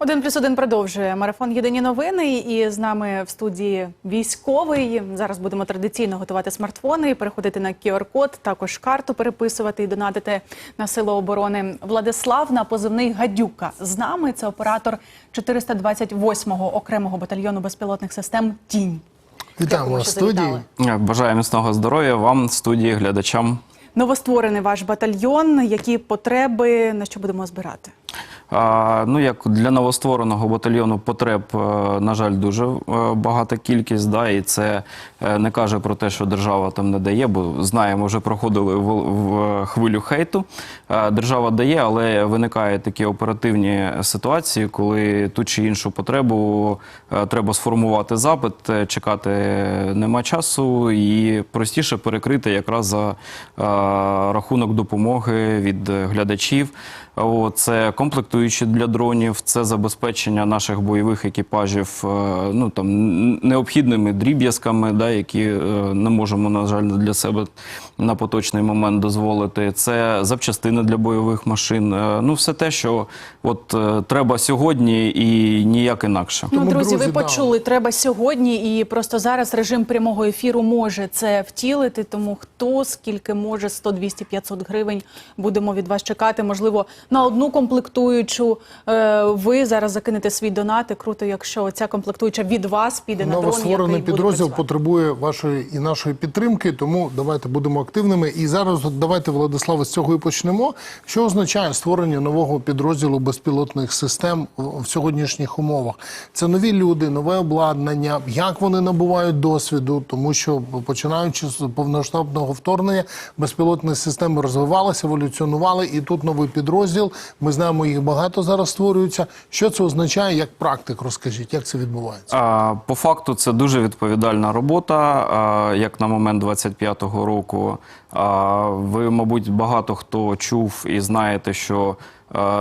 Один плюс один продовжує марафон Єдині новини. І з нами в студії військовий. Зараз будемо традиційно готувати смартфони, переходити на QR-код, також карту переписувати і донатити на силу оборони. Владислав на позивний Гадюка. З нами це оператор 428-го окремого батальйону безпілотних систем Тінь. Вітаємо вас в студії. Бажаю міцного здоров'я вам, студії, глядачам. Новостворений ваш батальйон. Які потреби на що будемо збирати? Ну, як для новоствореного батальйону потреб, е, на жаль, дуже е, багата кількість, да, і це е, не каже про те, що держава там не дає, бо знаємо, вже проходили в, хвилю хейту. Держава дає, але виникають такі оперативні ситуації, коли ту чи іншу потребу треба сформувати запит, чекати нема часу, і простіше перекрити якраз за рахунок допомоги від глядачів. Це комплектуючі для дронів, це забезпечення наших бойових екіпажів е, ну, там, необхідними дріб'язками, да, які е, не можемо, на жаль, для себе на поточний момент дозволити. Це запчастини для бойових машин. Е, Ну, все те, що от, треба сьогодні і ніяк інакше. Ну, Тому, друзі, друзі, ви да. почули, треба сьогодні, і просто зараз режим прямого ефіру може це втілити. Тому хто скільки може 100, 200, 500 гривень будемо від вас чекати. Можливо, на одну комплектуючу е, ви зараз закинете свій донат. І Круто, якщо ця комплектуюча від вас піде на дрон, який Новостворений підрозділ потребує вашої і нашої підтримки, тому давайте будемо активними. І зараз давайте, Владиславе, з цього і почнемо. Що означає створення нового підрозділу безпілотних систем в сьогоднішніх умовах? Це нові люди, нове обладнання. Як вони набувають досвіду, тому що починаючи з повноштабного вторгнення, безпілотні системи розвивалися, еволюціонували, і тут новий підрозділ. Ми знаємо, їх багато зараз створюються. Що це означає як практик? Розкажіть, як це відбувається? По факту це дуже відповідальна робота. Як на момент 25-го року, ви, мабуть, багато хто чув і знаєте, що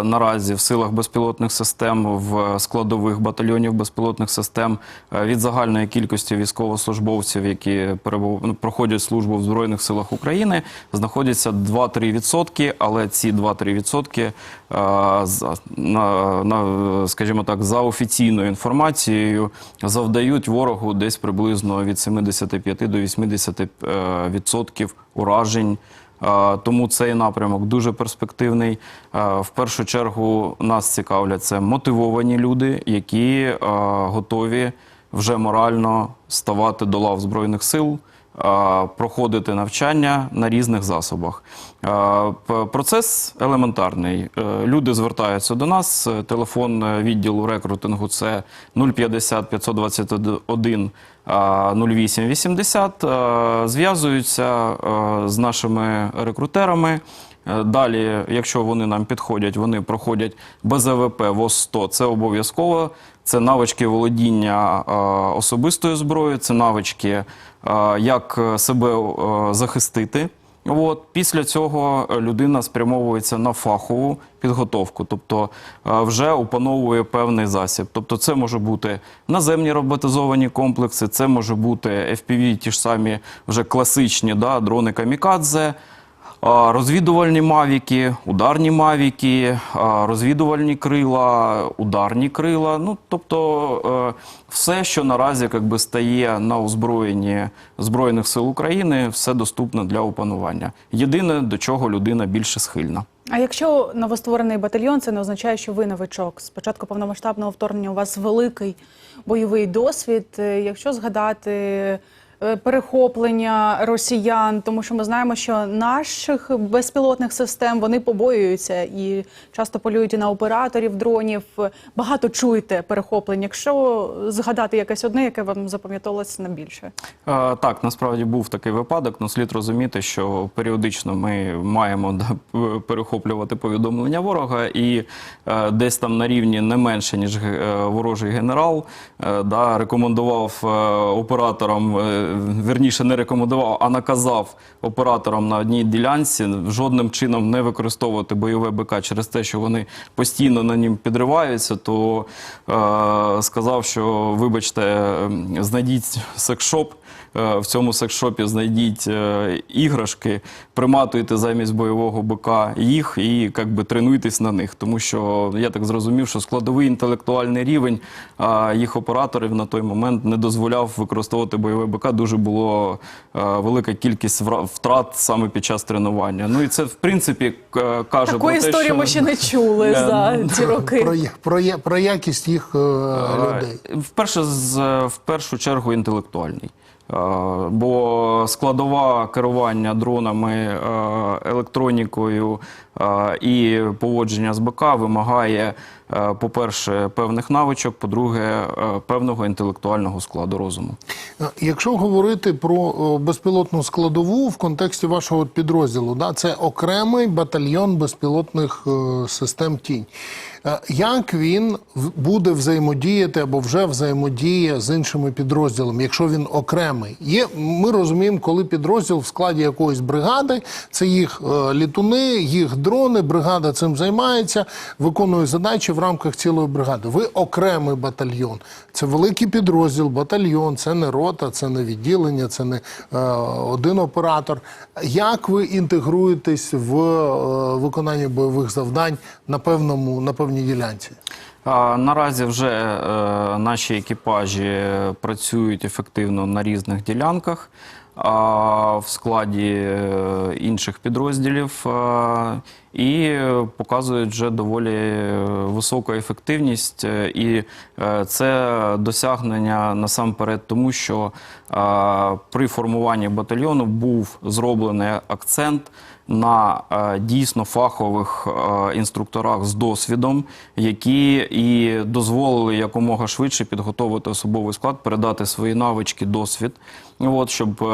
наразі в силах безпілотних систем, в складових батальйонів безпілотних систем е, від загальної кількості військовослужбовців, які ну, проходять службу в Збройних силах України, знаходяться 2-3 відсотки, але ці 2-3 відсотки е, на, скажімо так, за офіційною інформацією завдають ворогу десь приблизно від 75 до 80 е, відсотків уражень. Тому цей напрямок дуже перспективний. В першу чергу нас цікавлять це мотивовані люди, які готові вже морально ставати до лав Збройних сил, проходити навчання на різних засобах. Процес елементарний. Е, Люди звертаються до нас. Е, Телефон е, відділу рекрутингу це 050 521 а, 0880. Е, Зв'язуються з нашими рекрутерами. Е, Далі, якщо вони нам підходять, вони проходять БЗВП ВОЗ-100. Це обов'язково. Це навички володіння е, особистою зброєю, це навички, е, як себе захистити. От після цього людина спрямовується на фахову підготовку, тобто вже опановує певний засіб. Тобто, це може бути наземні роботизовані комплекси, це може бути FPV, ті ж самі вже класичні да, дрони камікадзе. Розвідувальні мавіки, ударні мавіки, розвідувальні крила, ударні крила. Ну, тобто е, все, що наразі якби, стає на озброєнні Збройних сил України, все доступно для опанування. Єдине, до чого людина більше схильна. А якщо новостворений батальйон, це не означає, що ви новичок. З початку повномасштабного вторгнення у вас великий бойовий досвід. Е, Якщо згадати перехоплення росіян, тому що ми знаємо, що наших безпілотних систем вони побоюються і часто полюють і на операторів дронів. Багато чуєте перехоплень. Якщо згадати якесь одне, яке вам запам'яталося найбільше. Е, Так, насправді був такий випадок. але слід розуміти, що періодично ми маємо перехоплювати повідомлення ворога, і е, десь там на рівні не менше ніж е, ворожий генерал е, да, рекомендував е, операторам, е, верніше не рекомендував, а наказав операторам на одній ділянці жодним чином не використовувати бойове БК через те, що вони постійно на нім підриваються, то е, сказав, що вибачте, знайдіть секшоп е, в цьому секшопі знайдіть е, іграшки, приматуйте замість бойового бика їх і як би, тренуйтесь на них. Тому що я так зрозумів, що складовий інтелектуальний рівень їх операторів на той момент не дозволяв використовувати бойове БК. Дуже було е, велика кількість втрат саме під час тренування. Ну і це в принципі каже Такої про те, історії що... ми ще не чули Е, за ці роки. Про, про, про якість їх е, людей. Е, Вперше, з, в першу чергу інтелектуальний. Е, Бо складова керування дронами, е, електронікою е, і поводження з БК вимагає, по-перше, певних навичок, по-друге, певного інтелектуального складу розуму. Якщо говорити про безпілотну складову в контексті вашого підрозділу, да, це окремий батальйон безпілотних систем тінь. Е, Як він буде взаємодіяти або вже взаємодіє з іншими підрозділами, якщо він окремий? Є, ми розуміємо, коли підрозділ в складі якоїсь бригади, це їх е, літуни, їх дрони, бригада цим займається, виконує задачі в рамках цілої бригади. Ви окремий батальйон. Це великий підрозділ, батальйон, це не рота, це не відділення, це не е, один оператор. Як ви інтегруєтесь в е, виконанні бойових завдань на певному на певній ділянці? Наразі вже е, наші екіпажі працюють ефективно на різних ділянках в складі е, інших підрозділів е, і показують вже доволі високу ефективність. І це досягнення насамперед тому, що при формуванні батальйону був зроблений акцент на е, дійсно фахових е, інструкторах з досвідом, які і дозволили якомога швидше підготовити особовий склад, передати свої навички, досвід, от, щоб е,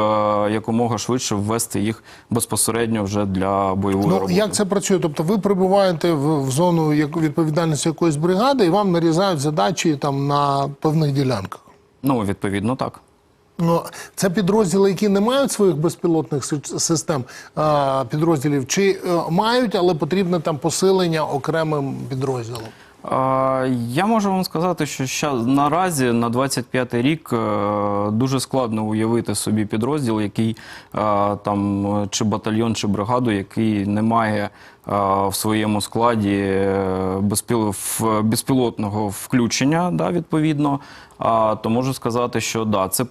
якомога швидше ввести їх безпосередньо вже для бойової Ну роботи. як це працює? Тобто ви прибуваєте в, в зону відповідальності якоїсь бригади, і вам нарізають задачі там на певних ділянках. Ну, відповідно, так. Ну, це підрозділи, які не мають своїх безпілотних систем підрозділів, чи е, мають, але потрібне там посилення окремим підрозділом. Я можу вам сказати, що наразі на 25-й рік е, дуже складно уявити собі підрозділ, який е, там чи батальйон, чи бригаду, який не має в своєму складі безпілотного включення, да, відповідно. То можу сказати, що да, це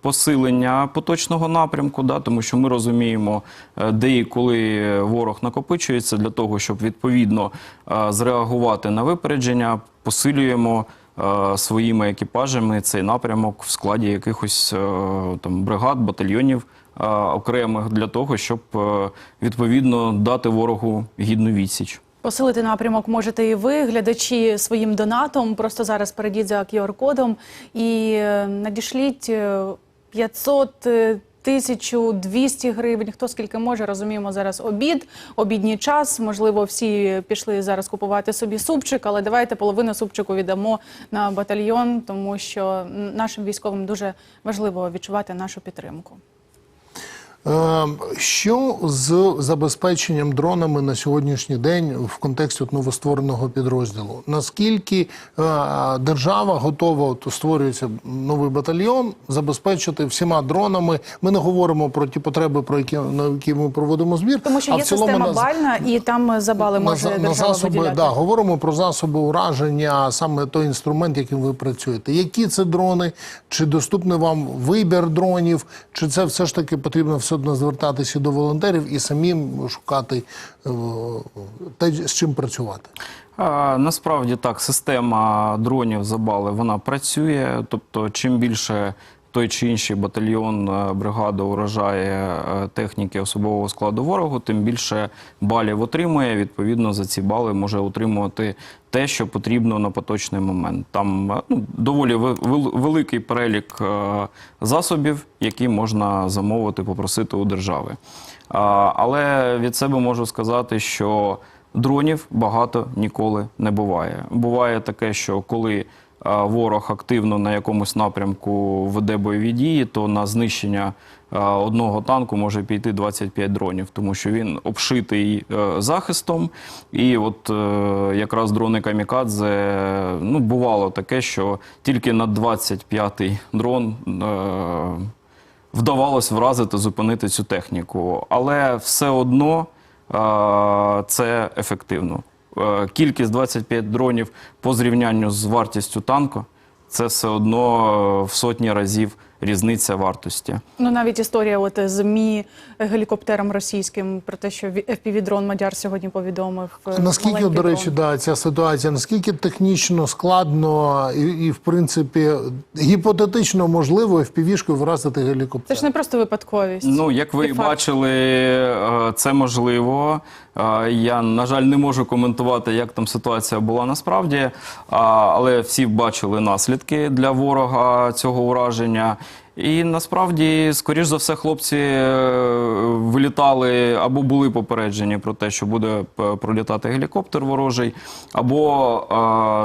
посилення поточного напрямку, да, тому що ми розуміємо, е, де і коли ворог накопичується для того, щоб відповідно е, зреагувати на випередження, посилюємо е, своїми екіпажами цей напрямок в складі якихось там бригад, батальйонів окремих для того, щоб відповідно дати ворогу гідну відсіч. Посилити напрямок можете і ви, глядачі своїм донатом. Просто зараз перейдіть за QR-кодом і надішліть 500 е, 1200 гривень, хто скільки може, розуміємо зараз обід, обідній час. Можливо, всі пішли зараз купувати собі супчик, але давайте половину супчику віддамо на батальйон, тому що нашим військовим дуже важливо відчувати нашу підтримку. Е, Що з забезпеченням дронами на сьогоднішній день в контексті от новоствореного підрозділу? Наскільки е, держава готова, от створюється новий батальйон, забезпечити всіма дронами? Ми не говоримо про ті потреби, про які на які ми проводимо збір, Тому що а є в цілому система на- бальна, і там за бали на, може за- на засоби, виділяти. да, говоримо про засоби ураження, саме той інструмент, яким ви працюєте. Які це дрони? Чи доступний вам вибір дронів? Чи це все ж таки потрібно все одно звертатися до волонтерів і самим шукати е, те, з чим працювати? Насправді так, система дронів забали вона працює. Тобто, чим більше той чи інший батальйон, е, бригада уражає е, техніки особового складу ворогу, тим більше балів отримує. Відповідно, за ці бали може отримувати те, що потрібно на поточний момент. Там е, ну, доволі великий перелік засобів, які можна замовити, попросити у держави. Але від себе можу сказати, що Дронів багато ніколи не буває. Буває таке, що коли ворог активно на якомусь напрямку веде бойові дії, то на знищення одного танку може піти 25 дронів, тому що він обшитий е, захистом. І от е, якраз дрони Камікадзе, ну бувало таке, що тільки на 25-й дрон. е, вдавалось вразити, зупинити цю техніку. Але все одно це ефективно. Е, Кількість 25 дронів по зрівнянню з вартістю танку це все одно е, в сотні разів різниця вартості. Ну навіть історія от з МІ гелікоптером російським про те, що FPV-дрон Мадяр сьогодні повідомив. е, Наскільки, до речі, да, ця ситуація, наскільки технічно складно і, і в принципі, гіпотетично можливо FPV-шкою вразити гелікоптер? Це ж не просто випадковість. Ну, як ви І бачили, це можливо. Я, на жаль, не можу коментувати, як там ситуація була насправді, але всі бачили наслідки для ворога цього ураження. І насправді, скоріш за все, хлопці е, вилітали або були попереджені про те, що буде пролітати гелікоптер ворожий, або е,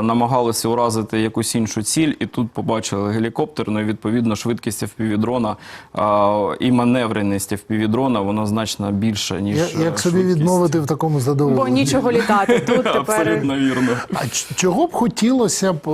намагалися уразити якусь іншу ціль, і тут побачили гелікоптер. Ну і відповідно швидкість FPV-дрона е, і маневреність FPV-дрона, воно значно більше, ніж Я- е, Як собі відмовити в такому задоволенні? Бо нічого літати тут тепер. Абсолютно вірно. А чого б хотілося б, е,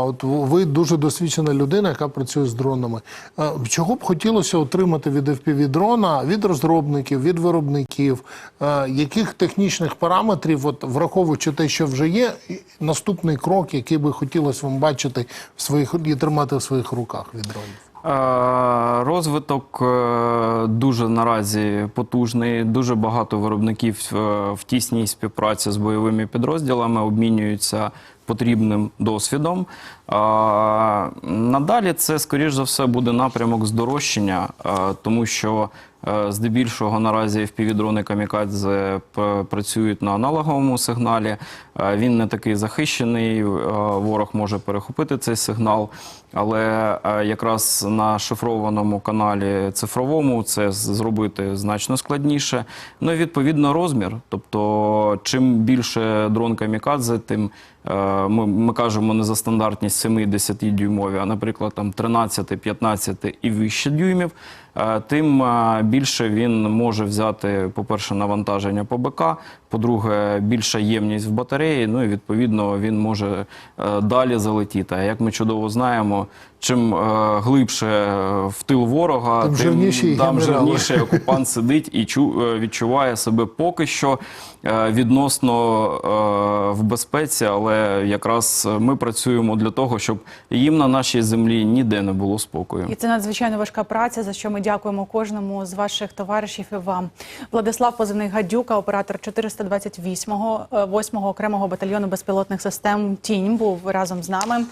от ви дуже досвідчена людина, яка працює з дронами. Е, Чого б хотілося отримати від FPV дрона, від розробників, від виробників, е, яких технічних параметрів, от враховуючи те, що вже є, наступний крок, який би хотілося вам бачити в своїх і тримати в своїх руках від дронів? Е, Розвиток дуже наразі потужний. Дуже багато виробників в тісній співпраці з бойовими підрозділами обмінюються потрібним досвідом. Надалі це, скоріш за все, буде напрямок здорожчання, тому що здебільшого наразі FPV-дрони камікадзе працюють на аналоговому сигналі. Е, Він не такий захищений, е, ворог може перехопити цей сигнал, але е, якраз на шифрованому каналі цифровому це зробити значно складніше. Ну і відповідно розмір. Тобто, чим більше дрон камікадзе, тим е, ми, ми кажемо не за стандартність 7-10 дюймові, а наприклад там 13, 15 і вище дюймів. Е, Тим е, більше він може взяти, по-перше, навантаження по БК, по-друге, більша ємність в батареї. Ну і відповідно він може е, далі залетіти. А як ми чудово знаємо, чим е, глибше е, в тил ворога, Тим жирніші там генерали. окупант сидить і чу, е, відчуває себе поки що е, відносно е, в безпеці, але якраз ми працюємо для того, щоб їм на нашій землі ніде не було спокою. І це надзвичайно важка праця, за що ми дякуємо кожному з ваших товаришів і вам. Владислав Позивний Гадюка, оператор 428-го 8-го окремого батальйону безпілотних систем Тінь був разом з нами.